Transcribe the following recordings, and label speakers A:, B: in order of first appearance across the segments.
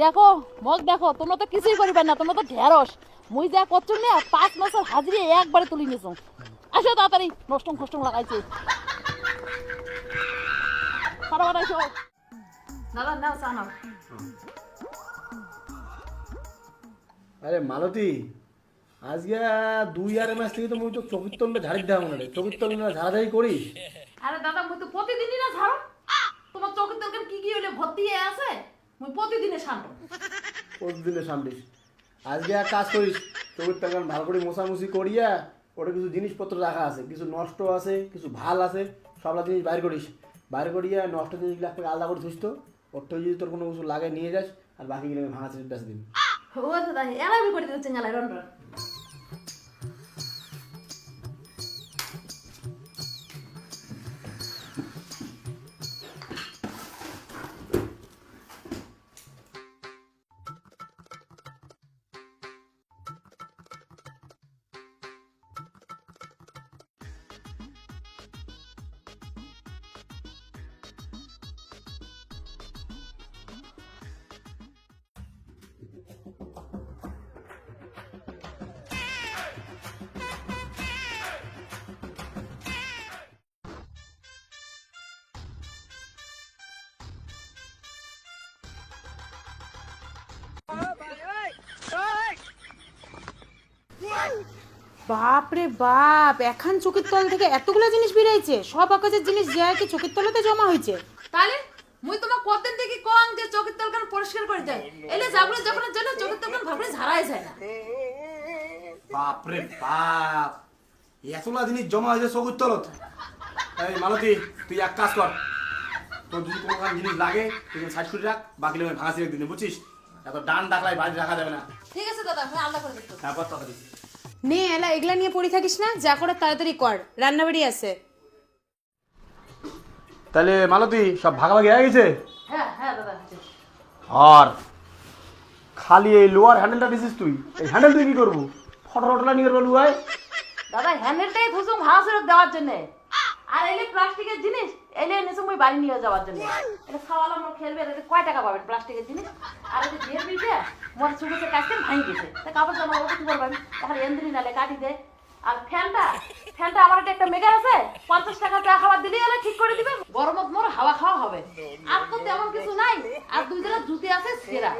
A: দেখো মগ দেখো তোমরা তো কিছুই করিবে না তোমরা তো ঢেরস মুই যা করছ না পাঁচ মাসের হাজিরি একবারে তুলি নিছো আসো তাড়াতাড়ি নষ্টম খষ্টম লাগাইছে। ফাটাফাট আসো দাদা নাও চা নাও।
B: আরে মালতী আজকে দুই আড়াই মাস থেকে তো মুই তো চোখের তলটা ঝাড়ি দেওয়া মনে রে। চোখের তল না ঝাড়াঝাড়ি করিস?
A: আরে দাদা মুই তো প্রতিদিনই না ছাড়ো তোমার চোখের তরকার কি কি হইলে? ভর্তি হয়ে আছে? মুই প্রতিদিনে শান্ত।
B: প্রতিদিনে সামলিস আজকে এক কাজ করিস চোখের তল ভালো করে মোছামুছি করিয়া ওটা কিছু জিনিসপত্র রাখা আছে কিছু নষ্ট আছে কিছু ভালো আছে সবলা জিনিস বাইর করিস। বাইর করিয়া নষ্ট জিনিসগুলো লাগবে আলাদা করে ধুইস তো ওরটা যদি তোর কোনো কিছু লাগে নিয়ে যাস আর বাকিগুলো গেলে ভাঙা চিনি বেঁচে দিবি
A: ও দাদা এলাই করে দিতে
C: বাপ রে বাপ এখন চোখের তল থেকে এতগুলো জিনিস বেরিয়েছে সব আকাশের জিনিস যায় কি চোখের তলাতে জমা হয়েছে।
A: তাহলে মুই তোমার কতদিন থেকে কং যে চোখের তলকান পরিষ্কার করে দেয়? এলে যাবলে যখন জন্য চোখের তলকান ভাবলে ঝাড়াই যায় না?
B: বাপরে বাপ এতলা জিনিস জমা হয়েছে চোখের তলত। এই মালতী তুই এক কাজ কর। তোর যদি কোনো কারণ জিনিস লাগে তুই সাইড করে রাখ বাকি লোক ভাঙা ছেড়ে দিলে বুঝছিস? এত ডান ডাকলাই বাড়ি রাখা যাবে না।
A: ঠিক আছে দাদা আমি আলাদা করে দিচ্ছি
B: তারপর তাড়াতাড়ি।
C: নে এলা এগুলা নিয়ে পড়ে থাকিস না যা করার তাড়াতাড়ি কর রান্নাবাড়ি আছে।
B: তাহলে মালতী সব ভাগাভাগি হয়ে গেছে?
A: হ্যাঁ হ্যাঁ।
B: আর খালি এই লোয়ার হ্যান্ডেলটা দিছিস তুই এই হ্যান্ডেল তুই কি করব? ফটো ফটোটা নিয়ে ভাই।
A: দাদা হ্যান্ডেলটাই খুঁজুম হাঁসের দেওয়ার জন্য। আর এলে প্লাস্টিকের জিনিস এলে এনেছে মুই বাড়ি নিয়ে যাওয়ার জন্য। এটা খাওয়ালাম মোর খেলবে এতে কয় টাকা পাবেন প্লাস্টিকের জিনিস? আর এতে দিয়ে দিতে মোর সুগেছে কাজটা ভাঙি গেছে তা কাপড় জামা ওকে কি করবেন? এখন এন্দ্রি নালে কাটি দে। আর ফ্যানটা ফ্যানটা আমার একটা একটা মেগার আছে পঞ্চাশ টাকা চা খাবার দিলেই এলে ঠিক করে দিবে। গরমত মোর হাওয়া খাওয়া হবে। আর তো তেমন কিছু নাই। আর দুই জনের জুতি আছে সেরা।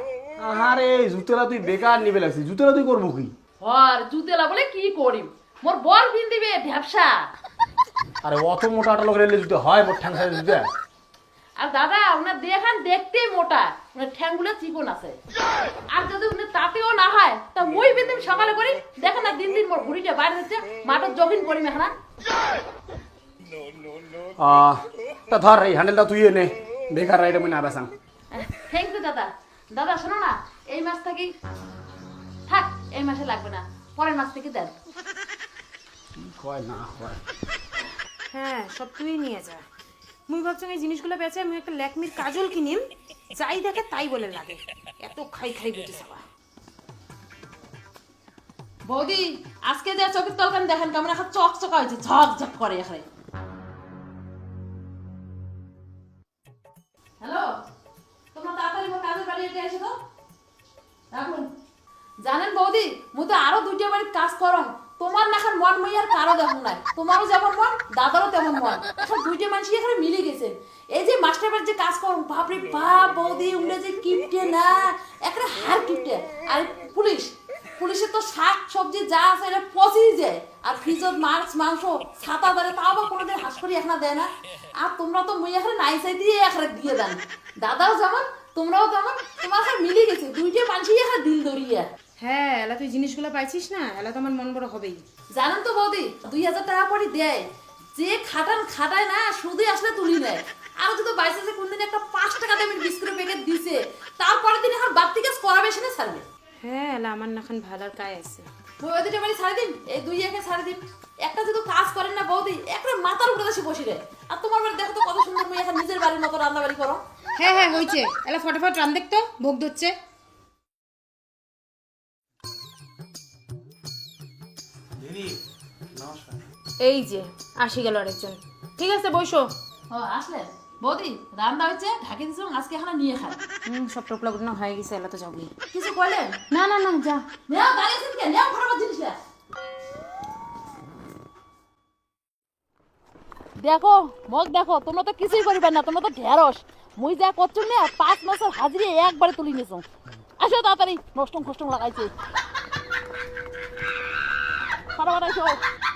B: আরে জুতেলা তুই বেকার নিবে লাগছিস জুতেলা তুই করব কি?
A: আর জুতেলা বলে কি করি মোর বল পিন দিবে ঢ্যাপসা।
B: আরে অত মোটা একটা লোক রেলে জুতে হয় মোট ঠ্যাং সাইজ জুতে
A: আর দাদা ওনার দেখান দেখতেই মোটা। ওনার ঠ্যাংগুলো চিকন আছে। আর যদি উনি তাতেও না হয় তা মই বেদিন সকালে করি দেখেন না দিন দিন মোর ঘুরিটা বাইরে হচ্ছে মাঠের জগিন করি মেখানা
B: তা ধর এই হ্যান্ডেলটা তুই নে বেকার রাইডে মনে আবেসাং
A: থ্যাংক ইউ দাদা। দাদা শোনো না এই মাস থেকে থাক এই মাসে লাগবে না পরের মাস থেকে দেন।
B: হয় না হয়
C: হ্যাঁ সব তুই নিয়ে যা। মুই ভাবছিলাম এই জিনিসগুলো বেচে আমি একটা ল্যাকমির কাজল কিনিম। যাই দেখে তাই বলে লাগে। এত খাই খাই বেটে সবা
A: বৌদি, আজকে যে চোখের তলকান দেখেন কেমন এখন চক চকা হয়েছে, ঝক ঝক করে এখানে। হ্যালো? তোমরা তাড়াতাড়ি কাজের বাড়ি এসে তো। রাখুন। জানেন বৌদি, মুই তো আরও দুইটা বাড়ির কাজ করো তোমার না এখন মন মই আর কারও দেখুন নাই। তোমারও যেমন মন, দাদারও তেমন মন। এখন দুইটা মানুষ এখানে মিলে গেছে। এই যে মাস্টার বাড়ির যে কাজ করো, বাপরে বাপ, বৌদি, উমরে যে কিপটে না একটা হার কিপটে। আর পুলিশ, পুলিশের তো শাক, সবজি যা আছে এটা পচেই যায় আর ফ্রিজত মাছ, মাংস, ছাতা ধরে তাও বা কোনোদিন হাস করি এখানে দেয় না। আর তোমরা তো মুই এখানে নাই চাই দিয়ে এখানে দিয়ে দেন দাদাও যেমন, তোমরাও তেমন, তোমার এখানে মিলে গেছে। দুইটা মানুষই এখানে দিল দরিয়া।
C: হ্যাঁ এলা তুই জিনিসগুলো পাইছিস না? এলা তো আমার মন বড় হবেই।
A: জানেন তো বৌদি দুই হাজার টাকা করে দেয়। যে খাটান খাটায় না শুধু আসলে তুলি নেয় আর যদি বাইসেন্সে কোনদিন একটা পাঁচ টাকা দামের বিস্কুটের প্যাকেট দিছে তারপরের দিন এখন বাড়তি কাজ করাবে সেটা ছাড়বে।
C: হ্যাঁ এলা আমার নাখান ভালার কায় আছে।
A: ছাড়ে দিন এই দুই একে দিন। একটা যদি কাজ করেন না বৌদি একটা মাথার উপরে এসে বসে রে আর তোমার বাড়ি দেখো তো কত সুন্দর মেয়ে এখন নিজের বাড়ির মতো রান্না বাড়ি করো।
C: হ্যাঁ হ্যাঁ হয়েছে। এলা ফটাফট রান দেখতো ভোগ ধরছে। এই যে আসি গেল আরেকজন। ঠিক আছে বইসো
A: ও আসলেন বৌদি রান্না হচ্ছে ঢাকি দিছো আজকে এখানে নিয়ে
C: হুম সব টোপলা গুটনা হয়ে গেছে এলা তো যাবি
A: কিছু কইলেন
C: না না না যা।
A: নেও দাঁড়িয়েছেন কে নেও ফটাফট জিনিসটা দেখো মগ দেখো তোমরা তো কিছুই করিবে না তোমরা তো ঢেরস মুই যা করছ না পাঁচ মাসের হাজিরি একবারে তুলি নিয়েছো আসো তাড়াতাড়ি নষ্টম খষ্টম লাগাইছে। ফটাফট আসো